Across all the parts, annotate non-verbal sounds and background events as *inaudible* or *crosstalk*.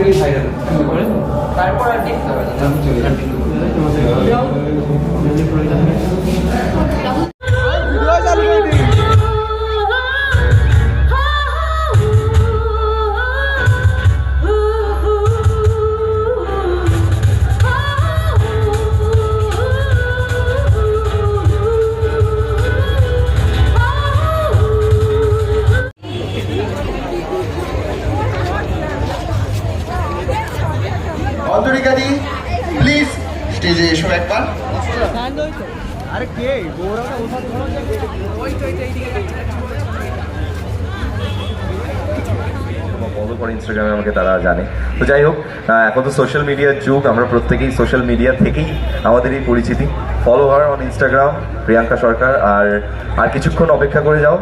থেকে ভাইরাল তারপর আর দেখতে হবে না। আমি চলে ইনস্টাগ্রামে আমাকে তারা জানে। তো যাই হোক এখন তো সোশ্যাল মিডিয়ার যুগ, আমরা প্রত্যেকেই সোশ্যাল মিডিয়া থেকেই আমাদের এই পরিচিতি। Follow her on Instagram Priyanka Sarkar. আর আর কিছুক্ষণ অপেক্ষা করে যাও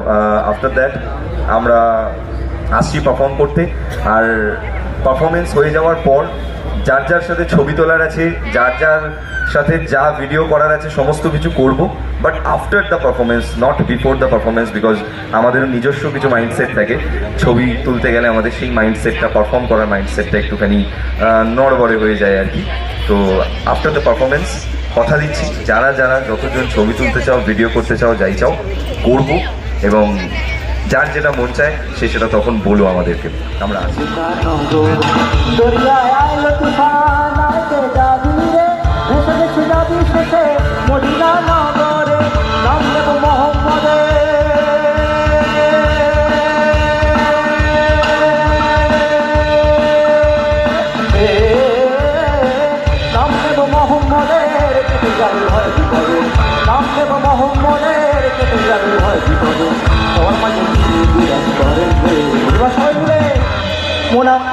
আফটার দ্যাট আমরা আসছি পারফর্ম করতে। আর পারফরমেন্স হয়ে যাওয়ার পর যার যার সাথে ছবি তোলার আছে, যার যার সাথে যা ভিডিও করার আছে, সমস্ত কিছু করব। But after the performance not before the performance because আমাদের নিজস্ব কিছু মাইন্ডসেট থাকে। ছবি তুলতে গেলে আমাদের সেই মাইন্ডসেটটা পারফর্ম করার মাইন্ডসেটটা একটুখানি নড়বড়ে হয়ে যায় আর কি। তো আফটার দ্য পারফরমেন্স কথা দিচ্ছি, যারা যারা যতজন ছবি তুলতে চাও ভিডিও করতে চাও, যাই চাও, করব। এবং যার যেটা মন চায় সে সেটা তখন বলো আমাদেরকে। আমরা আছি। দরিয়ায় মোনা আরও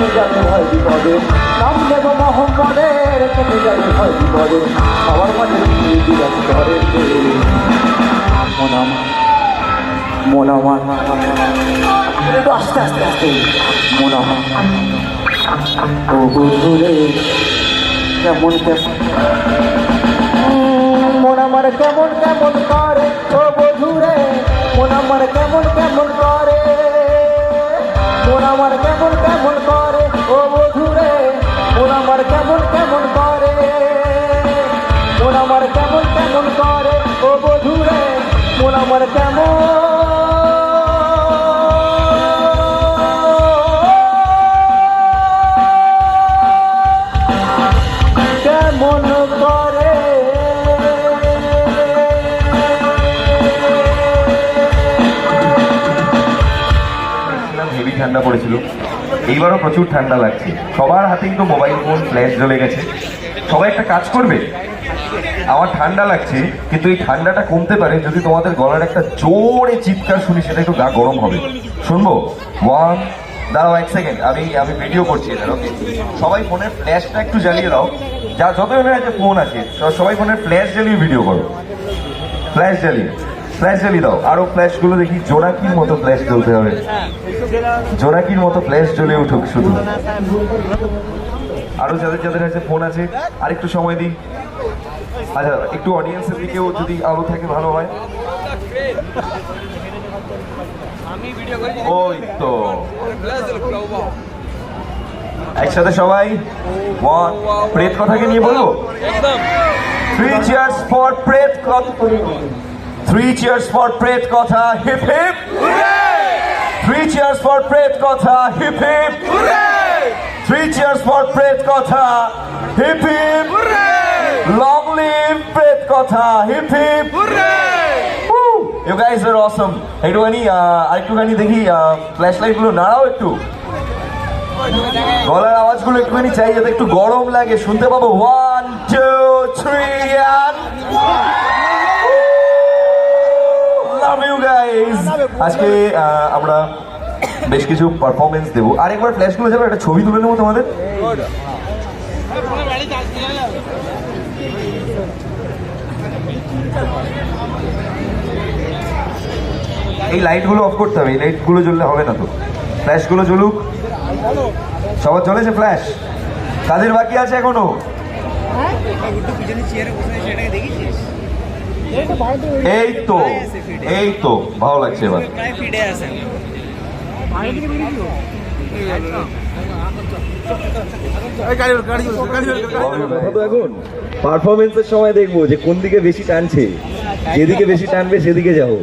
কেটে যাবে ভয় বিপদে নাম দেব মোহাম্মদের কেটে যাবে ভয় বিপদে সবার মাঝে বিরাজ করে মন আমার মন আমার একটু আস্তে আস্তে আস্তে মন আমার ও কেমন কেমন মন আমার কেমন কেমন করে ও বধুরে, মন আমার কেমন কেমন করে। মন আমার কেমন কেমন করে? ও বধুরে মন আমার কেমন কেমন করে? মন আমার কেমন কেমন করে? ও বধুরে মন আমার কেমন ঠান্ডা পড়েছিল। এইবারও প্রচুর ঠান্ডা লাগছে। সবার হাতেই তো মোবাইল ফোন ফ্ল্যাশ জ্বলে গেছে। সবাই একটা কাজ করবে। আমার ঠান্ডা লাগছে, কিন্তু এই ঠান্ডাটা কমতে পারে যদি তোমাদের গলার একটা জোরে চিৎকার শুনি, সেটা একটু গা গরম হবে। শুনব? ওয়ান দাঁড়াও এক সেকেন্ড আমি আমি ভিডিও করছি এটা ওকে সবাই ফোনের ফ্ল্যাশটা একটু জ্বালিয়ে দাও। যা যত জনের কাছে ফোন আছে, সবাই ফোনের ফ্ল্যাশ জ্বালিয়ে ভিডিও করো। ফ্ল্যাশ জ্বালিয়ে। ফ্ল্যাশ জ্বালিয়ে দাও। আরও ফ্ল্যাশগুলো দেখি জোনাকির মতো ফ্ল্যাশ জ্বলতে হবে। জোনাকির মতো ফ্ল্যাশ জ্বলে উঠুক শুধু। আরও যাদের যাদের কাছে ফোন আছে আরেকটু সময় দিই। আচ্ছা একটু অডিয়েন্সের দিকেও যদি আলো থাকে ভালো হয়। ওই তো। একসাথে সবাই ওয়ান প্রেত কথাকে নিয়ে বলব? থ্রি চেয়ার্স ফর প্রেত কথা। থ্রি চেয়ার্স ফর প্রেত কথা hip hip three cheers for প্রেত কথা hip hip three cheers for প্রেত কথা হিপ হিপ লং লিভ প্রেত কথা hip hip you guys are awesome একটুখানি আহ, আরেকটুখানি দেখি ফ্ল্যাশ লাইটগুলো নাড়াও একটু। গলার আওয়াজগুলো একটুখানি চাই যাতে একটু গরম লাগে। শুনতে পাবো। One two three love you guys আজকে আমরা বেশ কিছু পারফরমেন্স দেবো। আরেকবার ফ্ল্যাশগুলো যাবে, একটা ছবি তুলে নেব তোমাদের। এই লাইটগুলো অফ করতে হবে, এই লাইটগুলো জ্বললে হবে না তো। ফ্ল্যাশগুলো জ্বলুক। সবার চলেছে ফ্ল্যাশ কাদের বাকি আছে এখনও? এই তো এই তো ভালো লাগছে এবার। পারফরমেন্সের সময় দেখব যে কোন দিকে বেশি টানছে। যেদিকে বেশি টানবে সেদিকে যাও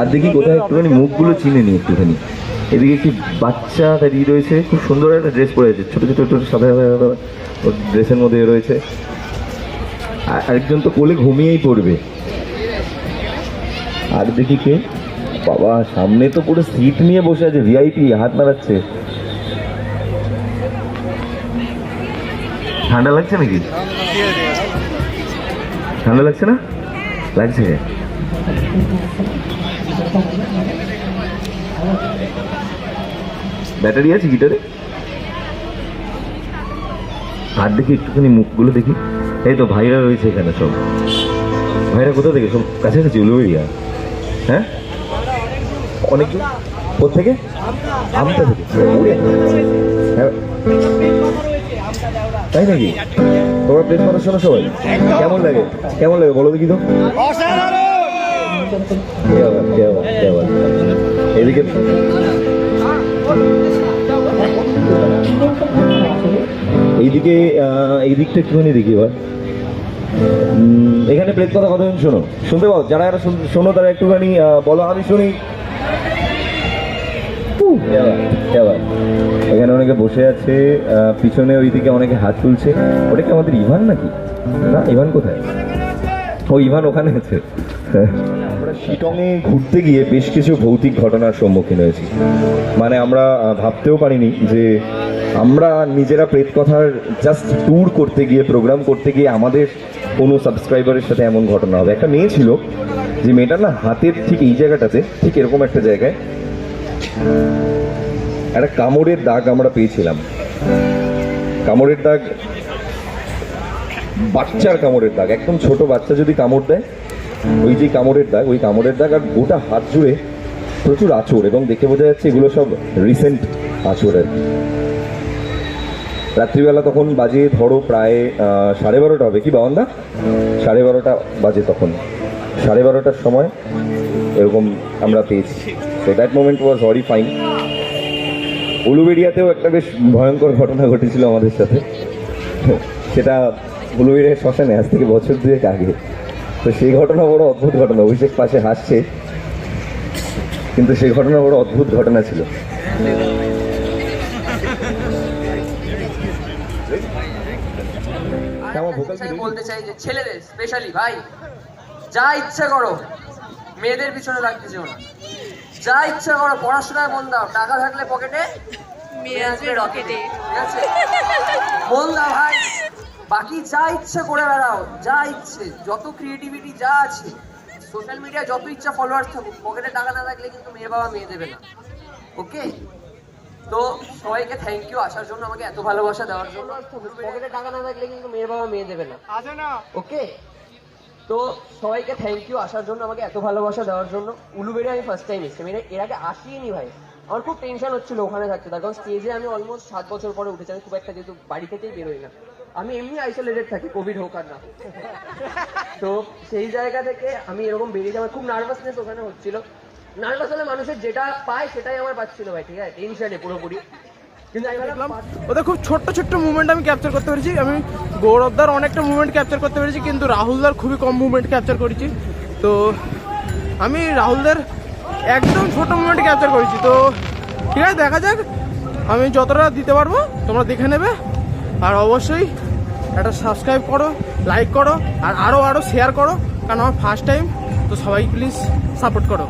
আর দেখি কোথায় একটুখানি মুখগুলো চিনে নি একটুখানি। এদিকে একটি বাচ্চা দাঁড়িয়ে রয়েছে খুব সুন্দর একটা ড্রেস পরে আছে। ছোট ছোট ছোট সাদা সাদা ড্রেসের মধ্যে রয়েছে। আরেকজন তো কোলে ঘুমিয়েই পড়বে। আর দেখি কে? বাবা, সামনে তো পুরো সিট নিয়ে বসে আছে ভিআইপি হাত নাড়াচ্ছে। ঠান্ডা লাগছে নাকি? ঠান্ডা লাগছে না? লাগছে। ব্যাটারি আছে গিটারে? আর দেখি, একটুখানি মুখগুলো দেখি। এই তো ভাইরা রয়েছে এখানে সব। ভাইরা কোথা থেকে? সব কাছাকাছি উলুবেড়িয়া? হ্যাঁ? অনেক কোথেকে আমটা থেকে। হ্যাঁ। তাই নাকি? তোমরা প্রেস করার শোনো সবাই? কেমন লাগে? কেমন লাগে? বলো দেখি তো? এদিকে এইদিকে এই দিকটা একটুখানি দেখি এবার। এখানে প্রেত কথা কতজন শোনো। শুনতে পাও? যারা যারা শোনো তারা একটুখানি বলো, আমি শুনি। এখানে অনেকে বসে আছে পিছনে ওইদিকে অনেকে হাত তুলছে। ওটা কি আমাদের ইভান নাকি? না, ইভান কোথায়? ও, ইভান ওখানে আছে। শিটংয়ে ঘুরতে গিয়ে বেশ কিছু ভৌতিক ঘটনার সম্মুখীন হয়েছি। মানে আমরা ভাবতেও পারিনি যে আমরা নিজেরা প্রেত কথার জাস্ট ট্যুর করতে গিয়ে প্রোগ্রাম করতে গিয়ে আমাদের কোনো সাবস্ক্রাইবারের সাথে এমন ঘটনা হবে। একটা মেয়ে ছিল, যে মেয়েটা না হাতের ঠিক এই জায়গাটাতে, ঠিক এরকম একটা জায়গায় একটা কামড়ের দাগ আমরা পেয়েছিলাম। কামড়ের দাগ, বাচ্চার কামড়ের দাগ, একদম ছোট বাচ্চা যদি কামড় দেয়, ওই যে কামড়ের দাগ, ওই কামড়ের দাগ আর গোটা হাত জুড়ে প্রচুর আঁচড় এবং দেখে বোঝা যাচ্ছে এগুলো সব রিসেন্ট আঁচড়ের। রাত্রিবেলা তখন বাজে ধরো প্রায় সাড়ে বারোটা হবে। কি বাবান্দা সাড়ে বারোটা বাজে তখন। সাড়ে বারোটার সময় এরকম আমরা পেয়েছি। তো দ্যাট মোমেন্ট ওয়াজ ভরি ফাইন উলুবেড়িয়াতেও একটা বেশ ভয়ঙ্কর ঘটনা ঘটেছিল আমাদের সাথে। সেটা উলুবেড়িয়া শ্মশানে, আজ থেকে বছর দুয়েক আগে। তো সেই ঘটনা বড় অদ্ভুত ঘটনা, অভিষেক পাশে হাসছে। কিন্তু সেই ঘটনা বড় অদ্ভুত ঘটনা ছিল। বলতে চাই যে ছেলেদের স্পেশালি ভাই যা ইচ্ছা করো মেয়েদের পিছনে লাগতে যেও না। যা ইচ্ছা করো পড়াশোনায় মন দাও টাকা থাকলে পকেটে রকেটে। ঠিক আছে? মন দাও ভাই বাকি যা ইচ্ছে করে বেড়াও যা ইচ্ছে যত ক্রিয়েটিভিটি যা আছে সোশ্যাল মিডিয়া যত ইচ্ছা ফলোয়ার্স থাকুক পকেটে টাকা না থাকলে কিন্তু মেয়ে বাবা মেয়ে দেবে না। ওকে তো সবাইকে থ্যাংক ইউ আসার জন্য আমাকে এত ভালোবাসা দেওয়ার জন্য। পকেটে টাকা না থাকলে কিন্তু মেয়ের বাবা মেয়ে দেবে না। ওকে তো সবাইকে থ্যাংক ইউ আসার জন্য আমাকে এত ভালোবাসা দেওয়ার জন্য। উলুবেড়ে আমি ফার্স্ট টাইম এসেছি। মানে এর আগে আসিনি ভাই। আমার খুব টেনশন হচ্ছিল ওখানে থাকতে। তার কারণ স্টেজে আমি অলমোস্ট সাত বছর পরে উঠেছি। আমি খুব একটা যেহেতু বাড়ি থেকেই বেরোই না। আমি এমনি আইসোলেটেড থাকি কোভিড হোক আর না। *laughs* তো সেই জায়গা থেকে আমি এরকম বেরিয়ে যাওয়ার খুব নার্ভাসনেস ওখানে হচ্ছিল। নার্ভাস হলে মানুষের যেটা পায় সেটাই আমার পাচ্ছিল ভাই, ঠিক আছে? টেনশনে পুরোপুরি। কিন্তু ওদের খুব ছোট্ট ছোট্ট মুভমেন্ট আমি ক্যাপচার করতে পেরেছি। আমি গৌরবদার অনেকটা মুভমেন্ট ক্যাপচার করতে পেরেছি, কিন্তু রাহুলদার খুবই কম মুভমেন্ট ক্যাপচার করেছি। তো আমি রাহুলদের একদম ছোট মুভমেন্ট ক্যাপচার করেছি। তো ঠিক আছে, দেখা যাক। আমি যতটা দিতে পারব, তোমরা দেখে নেবে। আর অবশ্যই একটা সাবস্ক্রাইব করো লাইক করো, আর আরও আরও শেয়ার করো, কারণ আমার ফার্স্ট টাইম তো সবাই প্লিজ সাপোর্ট করো।